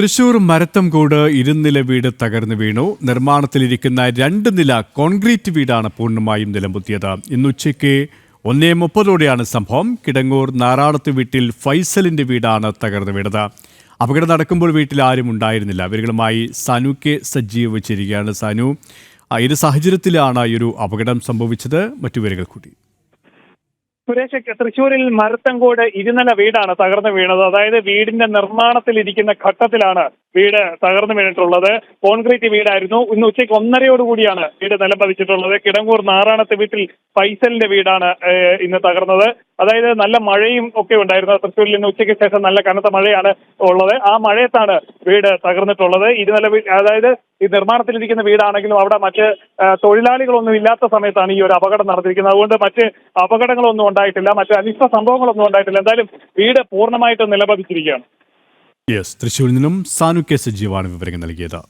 തൃശൂർ മരത്തംകോട് ഇരുനില വീട് തകർന്നു വീണു. നിർമ്മാണത്തിലിരിക്കുന്ന രണ്ട് നില കോൺക്രീറ്റ് വീടാണ് പൂർണമായും നിലംപൊത്തിയത്. ഇന്നുച്ചയ്ക്ക് ഒന്നേ മുപ്പതോടെയാണ് സംഭവം. കിടങ്ങൂർ നാറാളത്ത് വീട്ടിൽ ഫൈസലിന്റെ വീടാണ് തകർന്നു വീണത്. അപകടം നടക്കുമ്പോൾ വീട്ടിൽ ആരും ഉണ്ടായിരുന്നില്ല. അവരുകളുമായി സനു കെ സജീവ് വെച്ചിരിക്കുകയാണ് സനു ഏത് സാഹചര്യത്തിലാണ് ഈ ഒരു അപകടം സംഭവിച്ചത്. മറ്റു വിവരങ്ങൾ കൂടി. സുരേഷ് തൃശ്ശൂരിൽ മരത്തങ്കോട് ഇരുനില വീടാണ് തകർന്നു വീണത്. അതായത് വീടിന്റെ നിർമ്മാണത്തിൽ ഇരിക്കുന്ന ഘട്ടത്തിലാണ് വീട് തകർന്നു വീണിട്ടുള്ളത്. കോൺക്രീറ്റ് വീടായിരുന്നു. ഇന്ന് ഉച്ചയ്ക്ക് ഒന്നരയോടുകൂടിയാണ് വീട് നിലംപതിച്ചിട്ടുള്ളത്. കിടങ്ങൂർ നാറാണത്തെ വീട്ടിൽ ഫൈസലിന്റെ വീടാണ് ഇന്ന് തകർന്നത്. അതായത് നല്ല മഴയും ഒക്കെ ഉണ്ടായിരുന്നു. തൃശ്ശൂരിൽ ഇന്ന് ഉച്ചയ്ക്ക് ശേഷം നല്ല കനത്ത മഴയാണ് ഉള്ളത്. ആ മഴയത്താണ് വീട് തകർന്നിട്ടുള്ളത്. ഇരുനില അതായത് ഈ നിർമ്മാണത്തിലിരിക്കുന്ന വീടാണെങ്കിലും അവിടെ മറ്റ് തൊഴിലാളികളൊന്നും ഇല്ലാത്ത സമയത്താണ് ഈ ഒരു അപകടം നടന്നിരിക്കുന്നത്. അതുകൊണ്ട് മറ്റ് അപകടങ്ങളൊന്നും ഉണ്ടായിട്ടില്ല. മറ്റ് അനിഷ്ട സംഭവങ്ങളൊന്നും ഉണ്ടായിട്ടില്ല. എന്തായാലും വീട് പൂർണമായിട്ടും നിലപതിച്ചിരിക്കുകയാണ്. യെസ് തൃശ്ശൂരിൽ നിന്നും സാനു കെ സജീവാണ് വിവരങ്ങൾ നൽകിയത്.